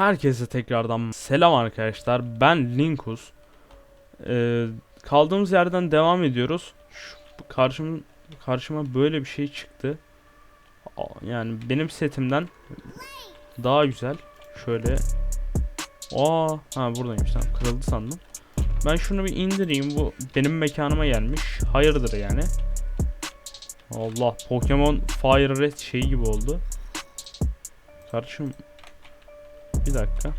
Herkese tekrardan selam arkadaşlar. Ben Linkus. Ee, kaldığımız yerden devam ediyoruz. Şu, karşım, karşıma böyle bir şey çıktı. Yani benim setimden daha güzel. Şöyle. Aa, ha buradaymış tamam. Kırıldı sandım. Ben şunu bir indireyim. Bu benim mekanıma gelmiş. Hayırdır yani. Allah Pokemon Fire Red şey gibi oldu. Kardeşim bir dakika.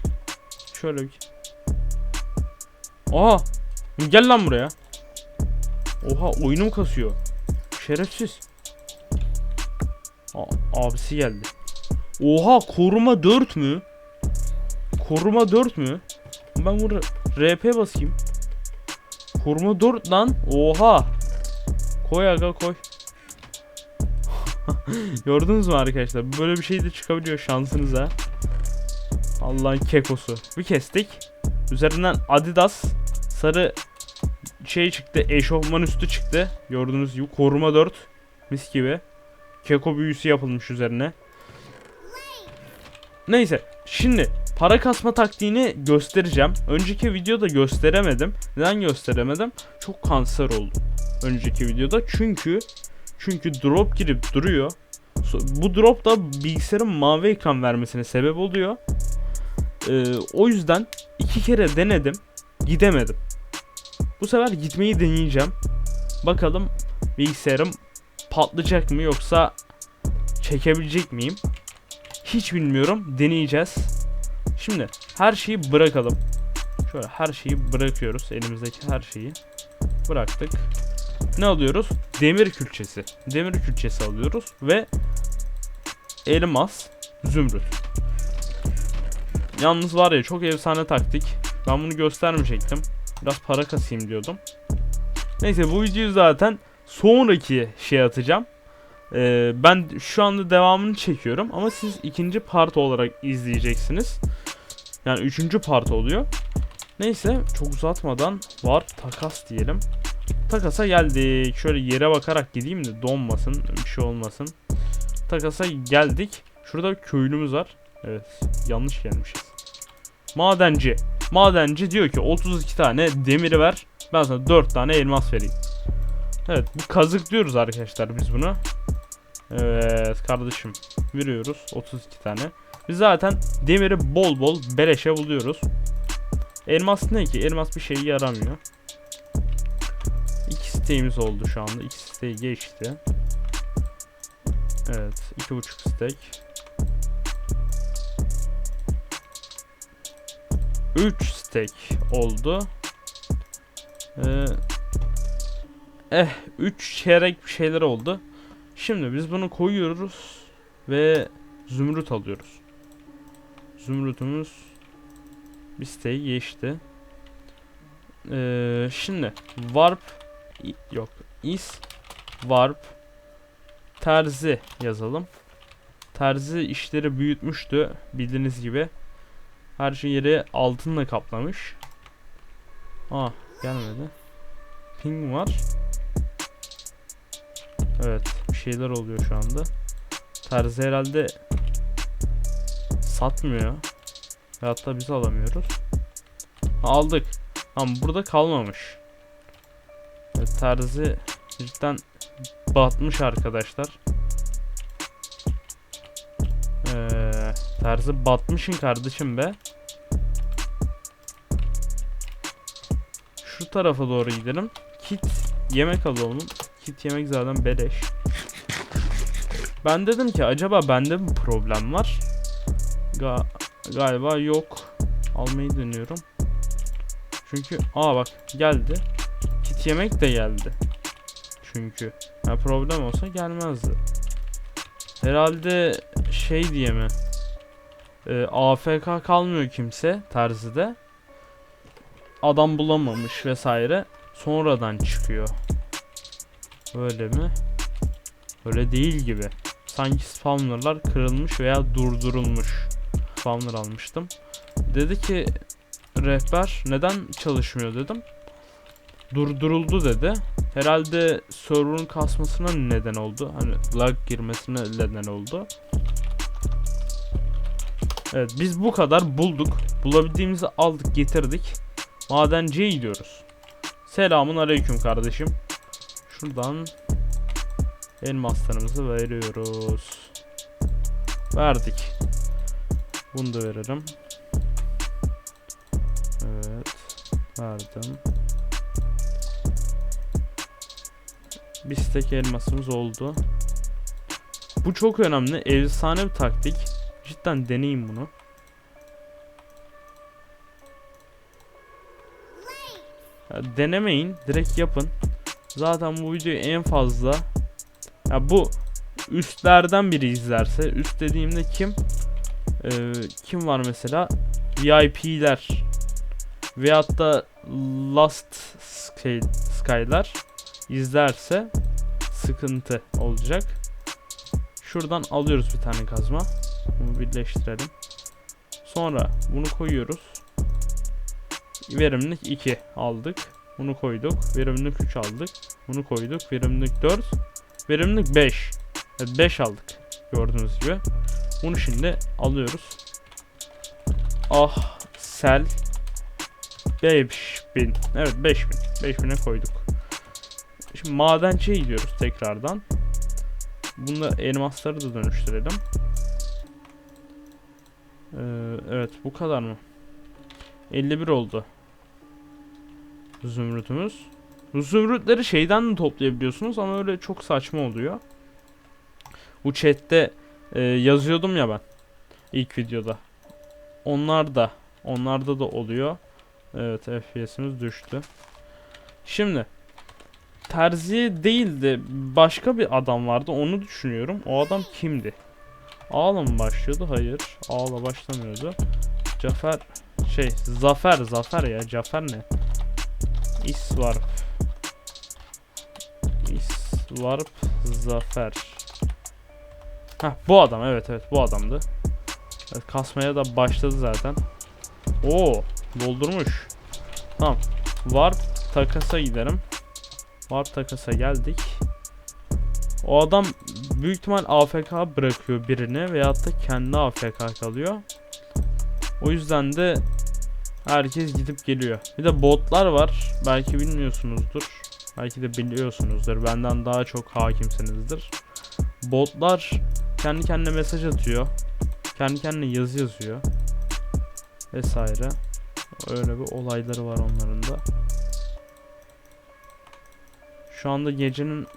Şöyle bir... Aa! Gel lan buraya. Oha oyunum kasıyor. Şerefsiz. A abisi geldi. Oha koruma 4 mü? Koruma 4 mü? Ben burada RP basayım. Koruma 4 lan. Oha. Koy aga koy. Gördünüz mü arkadaşlar? Böyle bir şey de çıkabiliyor şansınıza. Allah'ın kekosu. Bir kestik. Üzerinden Adidas sarı şey çıktı. Eşofman üstü çıktı. Gördüğünüz gibi koruma 4. Mis gibi. Keko büyüsü yapılmış üzerine. Neyse. Şimdi para kasma taktiğini göstereceğim. Önceki videoda gösteremedim. Neden gösteremedim? Çok kanser oldum. Önceki videoda çünkü çünkü drop girip duruyor. Bu drop da bilgisayarın mavi ekran vermesine sebep oluyor. Ee, o yüzden iki kere denedim. Gidemedim. Bu sefer gitmeyi deneyeceğim. Bakalım bilgisayarım patlayacak mı yoksa çekebilecek miyim? Hiç bilmiyorum. Deneyeceğiz. Şimdi her şeyi bırakalım. Şöyle her şeyi bırakıyoruz. Elimizdeki her şeyi bıraktık. Ne alıyoruz? Demir külçesi. Demir külçesi alıyoruz ve elmas, zümrüt. Yalnız var ya çok efsane taktik. Ben bunu göstermeyecektim. Biraz para kasayım diyordum. Neyse bu videoyu zaten sonraki şey atacağım. Ee, ben şu anda devamını çekiyorum ama siz ikinci part olarak izleyeceksiniz. Yani üçüncü part oluyor. Neyse çok uzatmadan var takas diyelim. Takasa geldik. Şöyle yere bakarak gideyim de donmasın bir şey olmasın. Takasa geldik. Şurada bir köylümüz var. Evet yanlış gelmişiz. Madenci. Madenci diyor ki 32 tane demiri ver. Ben sana 4 tane elmas vereyim. Evet bu kazık diyoruz arkadaşlar biz bunu. Evet kardeşim veriyoruz 32 tane. Biz zaten demiri bol bol beleşe buluyoruz. Elmas ne ki? Elmas bir şeye yaramıyor. İki siteğimiz oldu şu anda. İki siteyi geçti. Evet. iki buçuk stek. 3 stek oldu. Ee, eh 3 çeyrek bir şeyler oldu. Şimdi biz bunu koyuyoruz ve zümrüt alıyoruz. Zümrütümüz bir siteyi geçti. Ee, şimdi warp yok is warp terzi yazalım. Terzi işleri büyütmüştü bildiğiniz gibi. Her şey yeri altınla kaplamış. Aa gelmedi. Ping var. Evet bir şeyler oluyor şu anda. Terzi herhalde satmıyor. Veyahut da biz alamıyoruz. Aldık. Ama burada kalmamış. Evet, terzi cidden batmış arkadaşlar. Terzi batmışın kardeşim be. Şu tarafa doğru gidelim. Kit yemek alalım. Kit yemek zaten beleş. Ben dedim ki acaba bende mi problem var? Ga galiba yok. Almayı deniyorum. Çünkü aa bak geldi. Kit yemek de geldi. Çünkü ya problem olsa gelmezdi. Herhalde şey diye mi? Ee, AFK kalmıyor kimse terzide. Adam bulamamış vesaire. Sonradan çıkıyor. Öyle mi? Öyle değil gibi. Sanki spawnerlar kırılmış veya durdurulmuş. Spawner almıştım. Dedi ki rehber neden çalışmıyor dedim. Durduruldu dedi. Herhalde server'ın kasmasına neden oldu. Hani lag girmesine neden oldu. Evet biz bu kadar bulduk. Bulabildiğimizi aldık getirdik. Madenciye gidiyoruz. Selamun aleyküm kardeşim. Şuradan elmaslarımızı veriyoruz. Verdik. Bunu da veririm. Evet. Verdim. Bir stek elmasımız oldu. Bu çok önemli. Efsane bir taktik. Cidden deneyin bunu. Ya denemeyin. Direkt yapın. Zaten bu videoyu en fazla ya bu üstlerden biri izlerse üst dediğimde kim Ee, kim var mesela VIP'ler veyahut da Last Sky, Sky'lar izlerse sıkıntı olacak. Şuradan alıyoruz bir tane kazma. Bunu birleştirelim. Sonra bunu koyuyoruz. Verimlilik 2 aldık. Bunu koyduk. Verimlilik 3 aldık. Bunu koyduk. Verimlilik 4. Verimlilik 5. Evet 5 aldık. Gördüğünüz gibi. Bunu şimdi alıyoruz. Ah sel 5000. Evet 5000. 5000'e koyduk. Şimdi madenciye gidiyoruz tekrardan. Bunda elmasları da dönüştürelim. Ee, evet bu kadar mı? 51 oldu. Zümrütümüz. Bu zümrütleri şeyden de toplayabiliyorsunuz ama öyle çok saçma oluyor. Bu chatte e, yazıyordum ya ben ilk videoda. Onlar da onlarda da oluyor. Evet FPS'imiz düştü. Şimdi Terzi değildi başka bir adam vardı onu düşünüyorum. O adam kimdi? A'la mı başlıyordu? Hayır. A'la başlamıyordu. Cafer şey Zafer Zafer ya Cafer ne? İsvarp İsvarp Zafer Heh bu adam evet evet bu adamdı. Evet, kasmaya da başladı zaten. Oo doldurmuş. Tamam. Warp takasa giderim. Warp takasa geldik. O adam büyük ihtimal AFK bırakıyor birini veyahut da kendi AFK kalıyor. O yüzden de herkes gidip geliyor. Bir de botlar var. Belki bilmiyorsunuzdur. Belki de biliyorsunuzdur. Benden daha çok hakimsinizdir. Botlar kendi kendine mesaj atıyor. Kendi kendine yazı yazıyor. Vesaire. Öyle bir olayları var onların da. Şu anda gecenin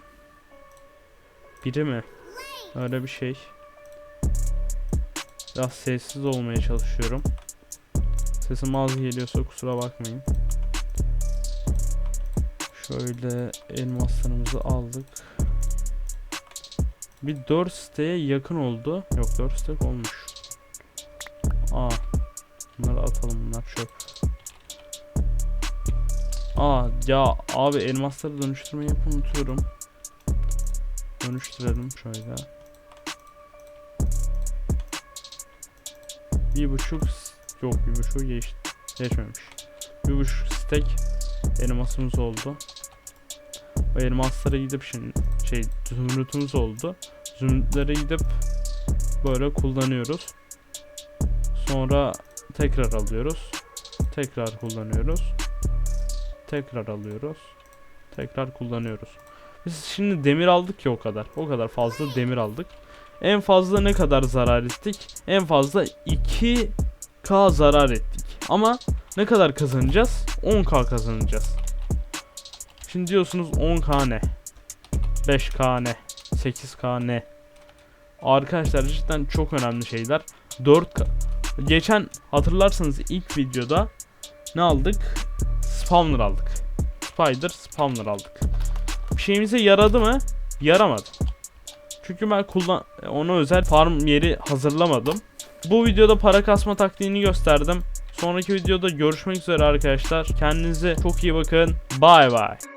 biri mi? Öyle bir şey. Biraz sessiz olmaya çalışıyorum. Sesim az geliyorsa kusura bakmayın. Şöyle elmaslarımızı aldık. Bir 4 siteye yakın oldu. Yok 4 stek olmuş. Aa. Bunları atalım bunlar çöp. Aa ya abi elmasları dönüştürmeyi unutuyorum. Dönüştürelim şöyle. Bir buçuk yok bir buçuk geç, geçmemiş. Bir buçuk stek elmasımız oldu. O elmaslara gidip şimdi şey zümrütümüz oldu. Zümrütlere gidip böyle kullanıyoruz. Sonra tekrar alıyoruz. Tekrar kullanıyoruz. Tekrar alıyoruz. Tekrar kullanıyoruz. Biz şimdi demir aldık ki o kadar. O kadar fazla demir aldık. En fazla ne kadar zarar ettik? En fazla 2k zarar ettik. Ama ne kadar kazanacağız? 10k kazanacağız. Şimdi diyorsunuz 10k ne? 5k ne? 8k ne? Arkadaşlar cidden çok önemli şeyler. 4k Geçen hatırlarsanız ilk videoda ne aldık? Spawner aldık. Spider spawner aldık. Bir şeyimize yaradı mı? Yaramadı. Çünkü ben kullan ona özel farm yeri hazırlamadım. Bu videoda para kasma taktiğini gösterdim. Sonraki videoda görüşmek üzere arkadaşlar. Kendinize çok iyi bakın. Bye bye.